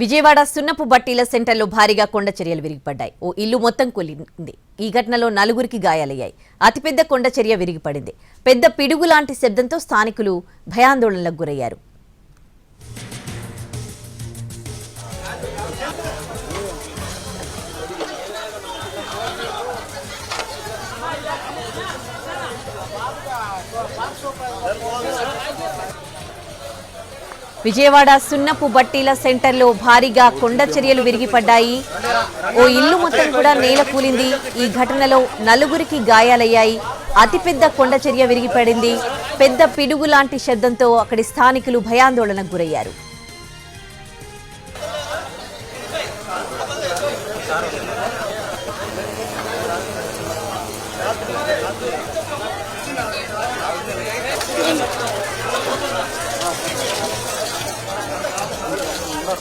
విజయవాడ సున్నపు బట్టీల సెంటర్లో భారీగా కొండ చర్యలు విరిగిపడ్డాయి. ఓ ఇల్లు మొత్తం కూలింది. ఈ ఘటనలో నలుగురికి గాయాలయ్యాయి. అతిపెద్ద కొండ చర్య విరిగిపడింది. పెద్ద పిడుగు లాంటి శబ్దంతో స్థానికులు భయాందోళనలకు గురయ్యారు. విజయవాడ సున్నపు బట్టీల సెంటర్లో భారీగా కొండ చర్యలు విరిగిపడ్డాయి. ఓ ఇల్లు మొత్తం కూడా నేల కూలింది. ఈ ఘటనలో నలుగురికి గాయాలయ్యాయి. అతిపెద్ద కొండ చర్య విరిగిపడింది. పెద్ద పిడుగు లాంటి శబ్దంతో అక్కడి స్థానికులు భయాందోళనకు గురయ్యారు.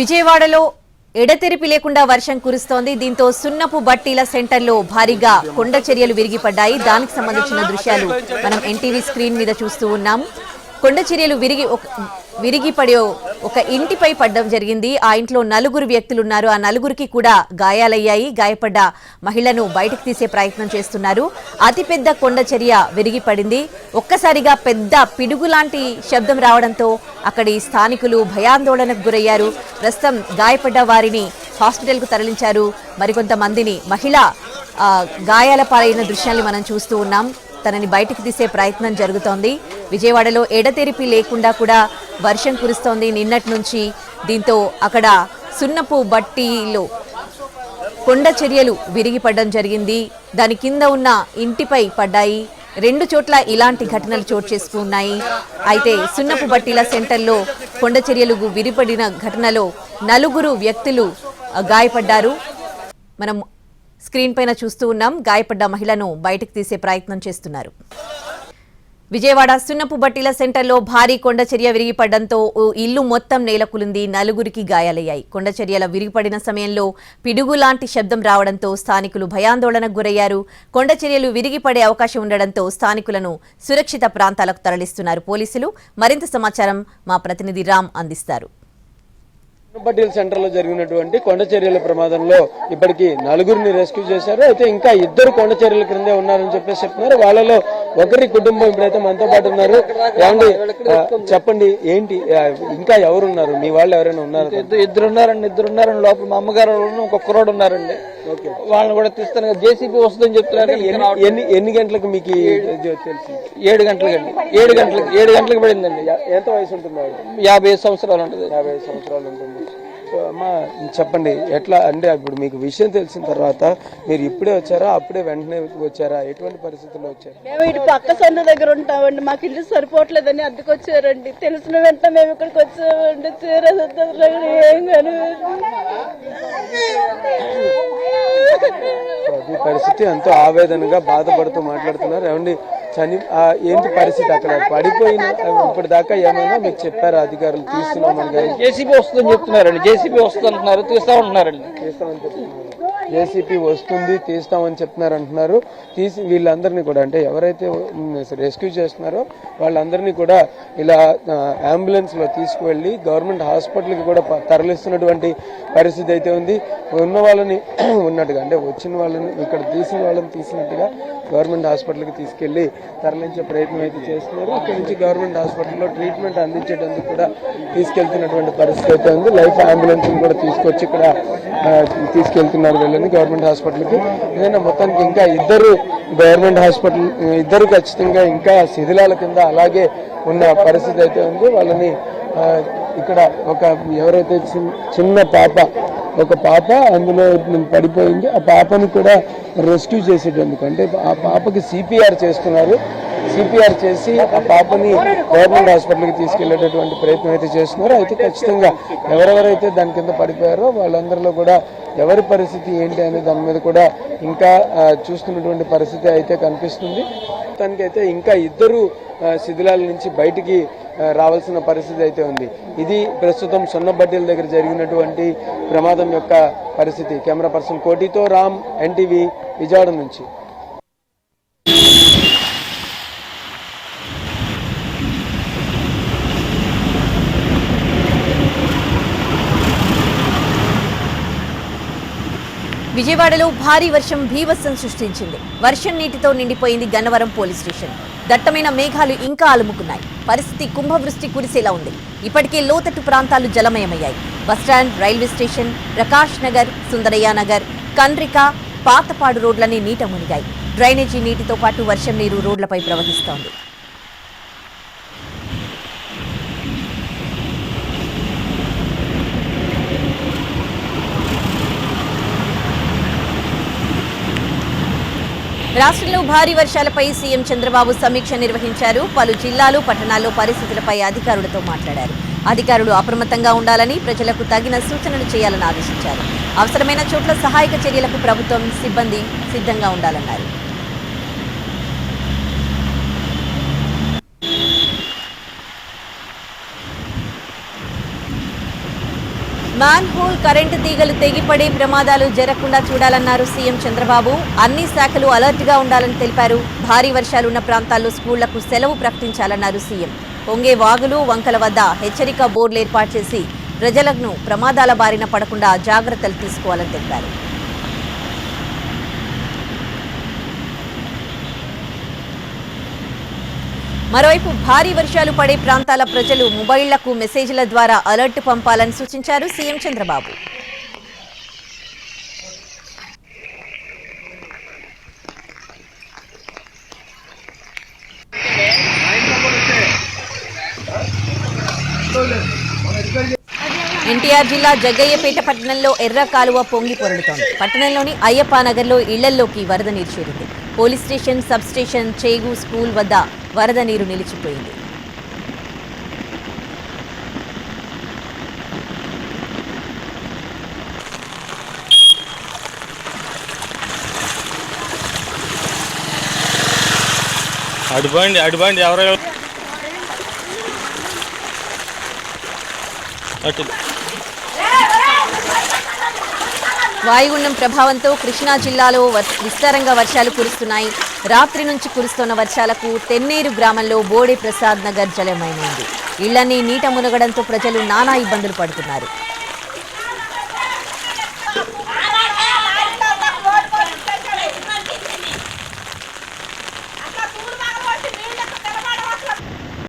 విజయవాడలో ఎడతెరిపి లేకుండా వర్షం కురుస్తోంది. దీంతో సున్నపు బట్టీల సెంటర్లో భారీగా కొండ చర్యలు విరిగిపడ్డాయి. దానికి సంబంధించిన దృశ్యాలు మనం ఎన్టీవీ స్క్రీన్ మీద చూస్తూ ఉన్నాం. కొండ చర్యలు విరిగి విరిగిపడి విరిగిపడే ఒక ఇంటిపై పడడం జరిగింది. ఆ ఇంట్లో నలుగురు వ్యక్తులు ఉన్నారు ఆ నలుగురికి కూడా గాయాలయ్యాయి. గాయపడ్డ మహిళను బయటకు తీసే ప్రయత్నం చేస్తున్నారు. అతిపెద్ద కొండ చర్య విరిగిపడింది ఒక్కసారిగా పెద్ద పిడుగు లాంటి శబ్దం రావడంతో అక్కడి స్థానికులు భయాందోళనకు గురయ్యారు. ప్రస్తుతం గాయపడ్డ వారిని హాస్పిటల్కు తరలించారు. మరికొంతమందిని మహిళ ఆ, గాయాల పాలైన దృశ్యాన్ని మనం చూస్తూ ఉన్నాం. తనని బయటికి తీసే ప్రయత్నం జరుగుతోంది. విజయవాడలో ఎడతెరిపి లేకుండా కూడా వర్షం కురుస్తోంది. నిన్నటి నుంచి దీంతో అక్కడ సున్నపు బట్టీలో కొండ చర్యలు విరిగిపడడం జరిగింది. దాని కింద ఉన్న ఇంటిపై పడ్డాయి. రెండు చోట్ల ఇలాంటి ఘటనలు చోటు చేసుకున్నాయి అయితే సున్నపు బట్టీల సెంటర్లో కొండ చర్యలు విరిపడిన ఘటనలో నలుగురు వ్యక్తులు గాయపడ్డారు. మనం స్క్రీన్ పైన చూస్తూ ఉన్నాం. గాయపడ్డ మహిళను బయటకు తీసే ప్రయత్నం చేస్తున్నారు. విజయవాడ సున్నపు బట్టీల సెంటర్లో భారీ కొండచర్య విరిగిపడడంతో ఓ ఇల్లు మొత్తం నేలకూలింది. నలుగురికి గాయాలయ్యాయి. కొండచర్యల విరిగిపడిన సమయంలో పిడుగు లాంటి శబ్దం రావడంతో స్థానికులు భయాందోళనకు గురయ్యారు. కొండచర్యలు విరిగిపడే అవకాశం ఉండడంతో స్థానికులను సురక్షిత ప్రాంతాలకు తరలిస్తున్నారు పోలీసులు. మరింత సమాచారం మా ప్రతినిధి రామ్ అందిస్తారు. బట్టీల సెంటర్లో జరిగినటువంటి కొండ చర్యల ప్రమాదంలో ఇప్పటికి నలుగురిని రెస్క్యూ చేశారు. అయితే ఇంకా ఇద్దరు కొండ చర్యల క్రిందే ఉన్నారని చెప్పేసి చెప్తున్నారు. వాళ్ళలో ఒకరి కుటుంబం ఇప్పుడైతే మనతో పాటు ఉన్నారు. ఏమండి చెప్పండి ఏంటి ఇంకా ఎవరున్నారు? మీ వాళ్ళు ఎవరైనా ఉన్నారు? ఇద్దరు ఉన్నారండి ఇద్దరు ఉన్నారండి లోపల. మా అమ్మగారు ఇంకొక కుర్రోడు ఉన్నారండి. వాళ్ళని కూడా తీస్తాను. జేసీబీ వస్తుందని చెప్తున్నారు ఎన్ని ఎన్ని ఎన్ని గంటలకు మీకు తెలిసింది ఏడు గంటలకండి ఏడు గంటలకు ఏడు గంటలకు పడిందండి. ఎంత వయసు ఉంటుంది? యాభై సంవత్సరాలు ఉంటుంది. యాభై సంవత్సరాలు ఉంటుంది. అమ్మా చెప్పండి. ఎట్లా? అంటే ఇప్పుడు మీకు విషయం తెలిసిన తర్వాత మీరు ఇప్పుడే వచ్చారా? అప్పుడే వెంటనే వచ్చారా? ఎటువంటి పరిస్థితుల్లో వచ్చారు? మేము ఇటు పక్క సందు దగ్గర ఉంటామండి. మాకు ఇల్లు సరిపోవట్లేదని అద్దెకు వచ్చారండి. తెలిసిన వెంటనే మేము ఇక్కడికి వచ్చామండి. చీర ఏం కానీ పరిస్థితి ఎంతో ఆవేదనగా బాధపడుతూ మాట్లాడుతున్నారు. ఏమండి చని ఏంటి పరిస్థితి అక్కడ? పడిపోయిన ఇప్పటిదాకా ఏమైనా మీకు చెప్పారా? అధికారులు తీస్తున్నామని కానీ? జేసీబీ వస్తుందని చెప్తున్నారండి. జేసీబీ వస్తుంది అంటున్నారు తీస్తా ఉంటున్నారండి తీస్తామని చెప్తున్నారు. జేసీపీ వస్తుంది తీస్తామని చెప్తున్నారు అంటున్నారు తీసి వీళ్ళందరినీ కూడా అంటే ఎవరైతే రెస్క్యూ చేస్తున్నారో వాళ్ళందరినీ కూడా ఇలా అంబులెన్స్లో తీసుకువెళ్ళి గవర్నమెంట్ హాస్పిటల్కి కూడా తరలిస్తున్నటువంటి పరిస్థితి అయితే ఉంది. ఉన్న వాళ్ళని ఉన్నట్టుగా అంటే వచ్చిన వాళ్ళని ఇక్కడ తీసిన వాళ్ళని తీసినట్టుగా గవర్నమెంట్ హాస్పిటల్కి తీసుకెళ్ళి తరలించే ప్రయత్నం అయితే చేస్తున్నారు. అక్కడి నుంచి గవర్నమెంట్ హాస్పిటల్లో ట్రీట్మెంట్ అందించేటందుకు కూడా తీసుకెళ్తున్నటువంటి పరిస్థితి అయితే ఉంది. లైఫ్ అంబులెన్స్ని కూడా తీసుకొచ్చి ఇక్కడ తీసుకెళ్తున్నారు వీళ్ళని గవర్నమెంట్ హాస్పిటల్కి. ఏదైనా మొత్తానికి ఇంకా ఇద్దరు గవర్నమెంట్ హాస్పిటల్ ఇద్దరు ఖచ్చితంగా ఇంకా శిథిలాల కింద అలాగే ఉన్న పరిస్థితి అయితే ఉంది. వాళ్ళని ఇక్కడ ఒక ఎవరైతే చిన్న పాప ఒక పాప అందులో పడిపోయింది. ఆ పాపని కూడా రెస్క్యూ చేసేటందుకు. అంటే ఆ పాపకి సిపిఆర్ చేస్తున్నారు. సిపిఆర్ చేసి ఆ పాపని గవర్నమెంట్ హాస్పిటల్కి తీసుకెళ్ళేటటువంటి ప్రయత్నం అయితే చేస్తున్నారు. అయితే ఖచ్చితంగా ఎవరెవరైతే దాని కింద పడిపోయారో వాళ్ళందరిలో కూడా ఎవరి పరిస్థితి ఏంటి అనే దాని మీద కూడా ఇంకా చూస్తున్నటువంటి పరిస్థితి అయితే కనిపిస్తుంది. మొత్తానికైతే ఇంకా ఇద్దరు శిథిలాల నుంచి బయటికి రావాల్సిన పరిస్థితి అయితే ఉంది. ఇది ప్రస్తుతం సొన్నబడ్డీల దగ్గర జరిగినటువంటి ప్రమాదం యొక్క పరిస్థితి. కెమెరా పర్సన్ కోటితో రామ్ ఎన్టీవీ విజయవాడ నుంచి. విజయవాడలో భారీ వర్షం భీభత్సం సృష్టించింది. వర్షం నీటితో నిండిపోయింది గన్నవరం పోలీస్ స్టేషన్. దట్టమైన మేఘాలు ఇంకా అలుముకున్నాయి. పరిస్థితి కుంభవృష్టి కురిసేలా ఉంది. ఇప్పటికే లోతట్టు ప్రాంతాలు జలమయమయ్యాయి. Bus stand railway station Prakash Nagar Sundarayya Nagar Kandrika Patapadu రోడ్లన్నీ నీట మునిగాయి. డ్రైనేజీ నీటితో పాటు వర్షం నీరు రోడ్లపై ప్రవహిస్తోంది. రాష్ట్రంలో భారీ వర్షాలపై సీఎం చంద్రబాబు సమీక్ష నిర్వహించారు. పలు జిల్లాలు పట్టణాల్లో పరిస్థితులపై అధికారులతో మాట్లాడారు. అధికారులు అప్రమత్తంగా ఉండాలని ప్రజలకు తగిన సూచనలు చేయాలని ఆదేశించారు. అవసరమైన చోట్ల సహాయక చర్యలకు ప్రభుత్వం సిబ్బంది సిద్ధంగా ఉండాలన్నారు. మ్యాన్ హోల్ కరెంటు తీగలు తెగిపడే ప్రమాదాలు జరగకుండా చూడాలన్నారు సీఎం చంద్రబాబు. అన్ని శాఖలు అలర్ట్గా ఉండాలని తెలిపారు. భారీ వర్షాలున్న ప్రాంతాల్లో స్కూళ్ళకు సెలవు ప్రకటించాలన్నారు సీఎం. పొంగే వాగులు వంకల వద్ద హెచ్చరిక బోర్డులు ఏర్పాటు చేసి ప్రజలను ప్రమాదాల బారిన పడకుండా జాగ్రత్తలు తీసుకోవాలని తెలిపారు. మరోవైపు భారీ వర్షాలు పడే ప్రాంతాల ప్రజలు మొబైళ్ళకు మెసేజ్ల ద్వారా అలర్ట్ పంపాలని సూచించారు సీఎం చంద్రబాబు. ఎన్టీఆర్ జిల్లా జగ్గయ్యపేట పట్టణంలో ఎర్ర కాలువ పొంగి పొరలుతోంది. పట్టణంలోని అయ్యప్ప నగర్లో ఇళ్ళల్లోకి వరద నీరు చేరింది. పోలీస్ స్టేషన్ సబ్ స్టేషన్ చేగు స్కూల్ వద్ద వరద నీరు నిలిచిపోయింది. అడుబండి ఎవరు? అటు. వాయుగుండం ప్రభావంతో కృష్ణా జిల్లాలో వర్- విస్తారంగా వర్షాలు కురుస్తున్నాయి. రాత్రి నుంచి కురుస్తున్న వర్షాలకు తెన్నేరు గ్రామంలో బోడే ప్రసాద్ నగర్ జలమైనది ఇళ్ళన్నీ నీట మునగడంతో ప్రజలు నానా ఇబ్బందులు పడుతున్నారు.